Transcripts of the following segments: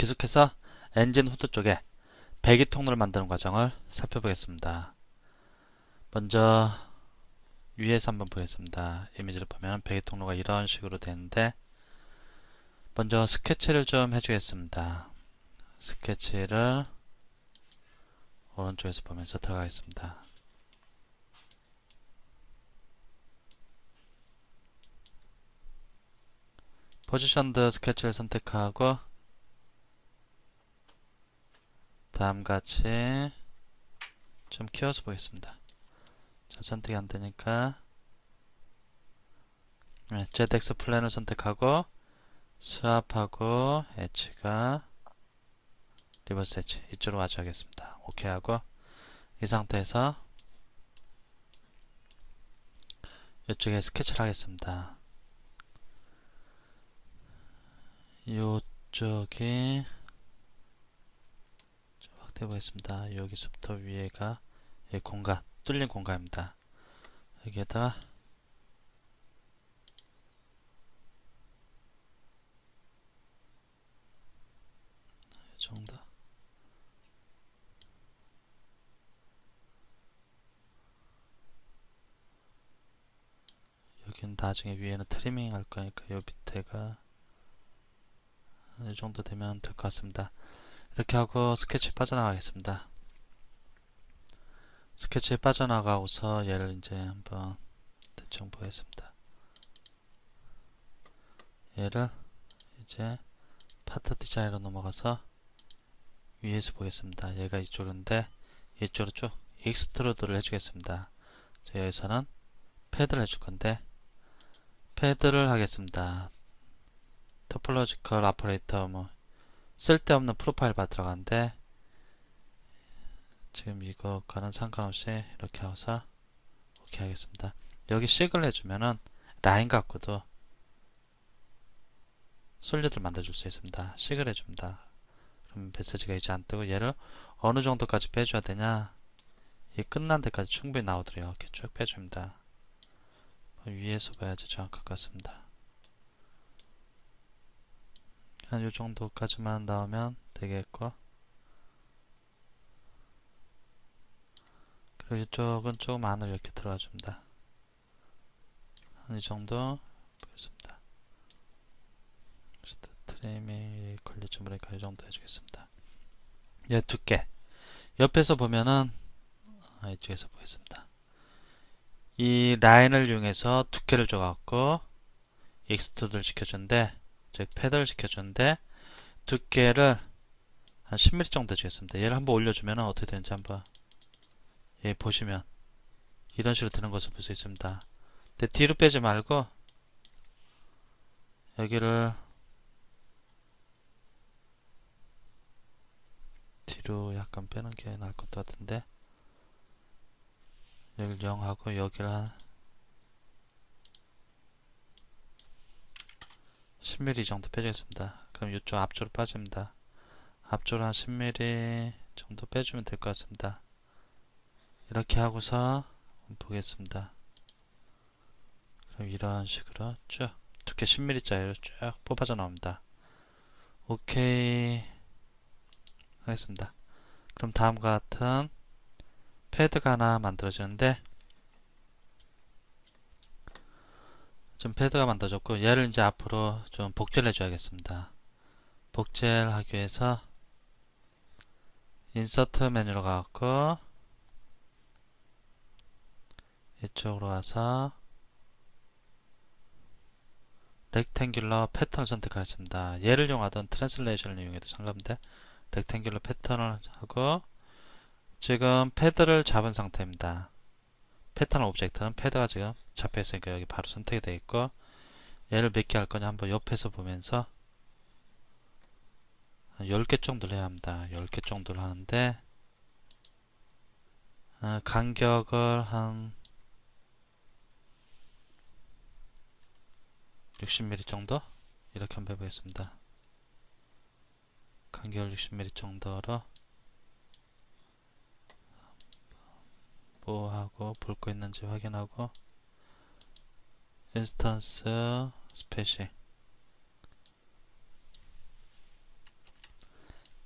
계속해서 엔진 후드 쪽에 배기 통로를 만드는 과정을 살펴보겠습니다. 먼저 위에서 한번 보겠습니다. 이미지를 보면 배기 통로가 이런 식으로 되는데 먼저 스케치를 좀 해주겠습니다. 스케치를 오른쪽에서 보면서 들어가겠습니다. 포지션드 스케치를 선택하고 다음같이 좀 키워서 보겠습니다. 자, 선택이 안되니까 네, ZX 플랜을 선택하고 스왑하고 H가 리버스 H 이쪽으로 와줘야겠습니다. 오케이 하고 이 상태에서 이쪽에 스케치를 하겠습니다. 확대 해 보겠습니다. 여기서부터 위에가 여기 공간, 뚫린 공간입니다. 여기에다가 이 정도 여기는 나중에 위에는 트리밍 할 거니까 요 밑에가 이 정도 되면 될 것 같습니다. 이렇게 하고 스케치 빠져나가겠습니다. 스케치 빠져나가고서 얘를 이제 한번 대충 보겠습니다. 얘를 이제 파트 디자인으로 넘어가서 위에서 보겠습니다. 얘가 이쪽인데 이쪽으로 쭉 익스트루드를 해주겠습니다. 여기서는 패드를 해줄 건데 패드를 하겠습니다. 토폴로지컬 아퍼레이터 뭐 쓸데없는 프로파일 바 들어간데 지금 이거과는 상관없이 이렇게 하고서 오케이 하겠습니다. 여기 식을 해주면은 라인 갖고도 솔리드를 만들어줄 수 있습니다. 식을 해줍니다. 그럼 메시지가 이제 안 뜨고 얘를 어느 정도까지 빼줘야 되냐 이 끝난 데까지 충분히 나오더래요. 이렇게 쭉 빼줍니다. 위에서 봐야지 정확할 것 같습니다. 한 요 정도까지만 나오면 되겠고 그리고 이쪽은 조금 안으로 이렇게 들어가 줍니다. 한 이 정도 보겠습니다. 트림이 걸리지 모르니까 이 정도 해주겠습니다. 얘 두께 옆에서 보면은 아, 이쪽에서 보겠습니다. 이 라인을 이용해서 두께를 줘갖고 익스트루드를 시켜주는데 즉 패드를 시켜주는데 두께를 한 10mm 정도 주겠습니다. 얘를 한번 올려주면 어떻게 되는지 한번 예 보시면 이런 식으로 되는 것을 볼 수 있습니다. 근데 뒤로 빼지 말고 여기를 뒤로 약간 빼는 게 나을 것 같은데 여기를 0하고 여기를 한 10mm 정도 빼주겠습니다. 그럼 이쪽 앞쪽으로 빠집니다. 앞쪽으로 한 10mm 정도 빼주면 될 것 같습니다. 이렇게 하고서 보겠습니다. 그럼 이런 식으로 쭉 두께 10mm 짜리로 쭉 뽑아져 나옵니다. 오케이 하겠습니다. 그럼 다음과 같은 패드가 하나 만들어지는데 좀 패드가 만들어졌고 얘를 이제 앞으로 좀 복제를 해줘야겠습니다. 복제를 하기 위해서 인서트 메뉴로 가고 이쪽으로 와서 렉탱귤러 패턴을 선택하겠습니다. 얘를 이용하던 트랜슬레이션을 이용해도 상관없는데 렉탱귤러 패턴을 하고 지금 패드를 잡은 상태입니다. 패턴 오브젝트는 패드가 지금 잡혀 있으니까 여기 바로 선택이 되어 있고 얘를 몇 개 할 거냐 한번 옆에서 보면서 한 10개 정도를 해야 합니다. 10개 정도를 하는데 어, 간격을 한 60mm 정도 이렇게 한번 해보겠습니다. 간격 60mm 정도로 뭐 하고 볼 거 있는지 확인하고 인스턴스 스페시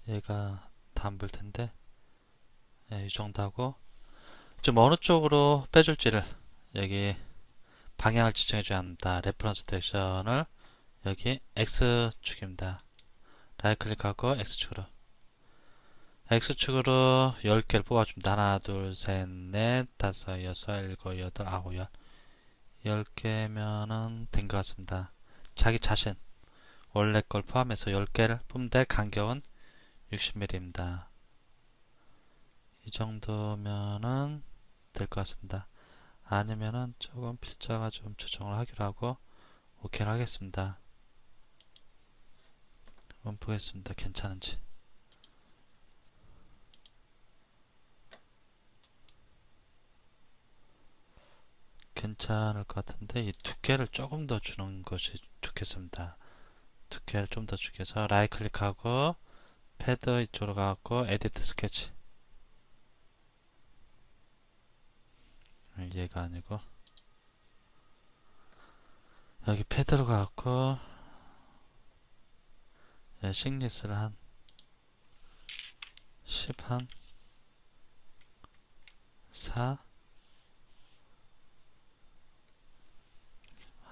얘가 다 안 볼 텐데 예, 이 정도 하고 좀 어느 쪽으로 빼줄지를 여기 방향을 지정해 줘야 합니다. 레퍼런스 디렉션을 여기 X축입니다. 라이트 클릭하고 X축으로 X축으로 10개를 뽑아줍니다. 하나, 둘, 셋, 넷, 다섯, 여섯, 일곱, 여덟, 아홉, 열 10개면은 된 것 같습니다. 자기 자신 원래 걸 포함해서 10개를 뽑는데 간격은 60mm입니다. 이 정도면은 될 것 같습니다. 아니면은 조금 필자가 좀 조정을 하기로 하고 오케이를 하겠습니다. 한번 보겠습니다. 괜찮은지. 괜찮을 것 같은데 이 두께를 조금 더 주는 것이 좋겠습니다. 두께를 좀 더 주기 위해서 라이 클릭하고 패드 이쪽으로 가고 에디트 스케치 얘가 아니고 여기 패드로 가고 예, 식리스를 한 10, 한 4,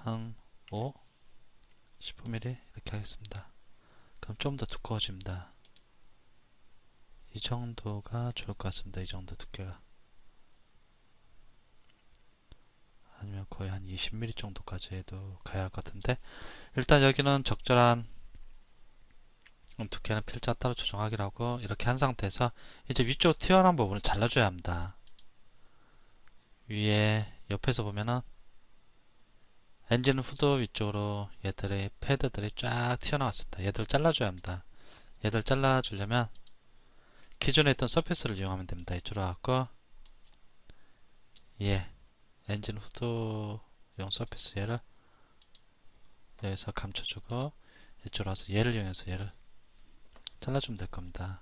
한 5, 15mm 이렇게 하겠습니다. 그럼 좀 더 두꺼워집니다. 이 정도가 좋을 것 같습니다. 이 정도 두께가. 아니면 거의 한 20mm 정도까지 해도 가야 할 것 같은데 일단 여기는 적절한 두께는 필자 따로 조정하기로 하고 이렇게 한 상태에서 이제 위쪽 튀어나온 부분을 잘라줘야 합니다. 위에 옆에서 보면은 엔진 후드 위쪽으로 얘들의 패드들이 쫙 튀어나왔습니다. 얘들 잘라줘야 합니다. 얘들 잘라주려면 기존에 있던 서페스를 이용하면 됩니다. 이쪽으로 갖고 예 엔진 후드용 서페스 얘를 여기서 감춰주고 이쪽으로 와서 얘를 이용해서 얘를 잘라주면 될 겁니다.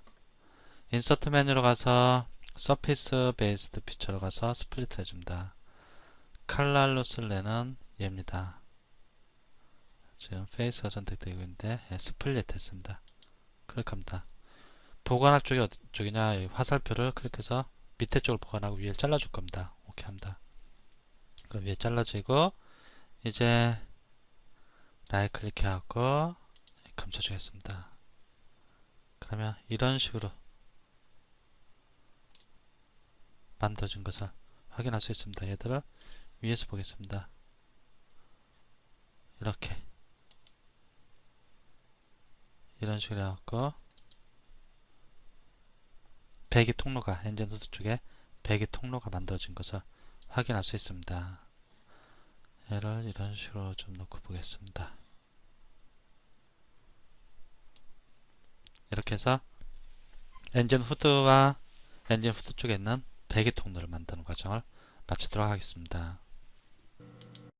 인서트 메뉴로 가서 서피스 베이스드 피처로 가서 스플릿 해줍니다. 칼날로 쓸래는 얘입니다. 지금 페이스가 선택되고 있는데 예, 스플릿 했습니다. 클릭합니다. 보관할 쪽이 어디 쪽이냐 화살표를 클릭해서 밑에 쪽을 보관하고 위에 잘라줄 겁니다. 오케이 합니다. 그럼 위에 잘라지고 이제 라이 클릭해갖고 감춰주겠습니다. 그러면 이런 식으로 만들어진 것을 확인할 수 있습니다. 얘들을 위에서 보겠습니다. 이렇게 이런 식으로 해갖고 배기 통로가 엔진 후드 쪽에 배기 통로가 만들어진 것을 확인할 수 있습니다. 얘를 이런 식으로 좀 놓고 보겠습니다. 이렇게 해서 엔진 후드와 엔진 후드 쪽에 있는 배기 통로를 만드는 과정을 마치도록 하겠습니다.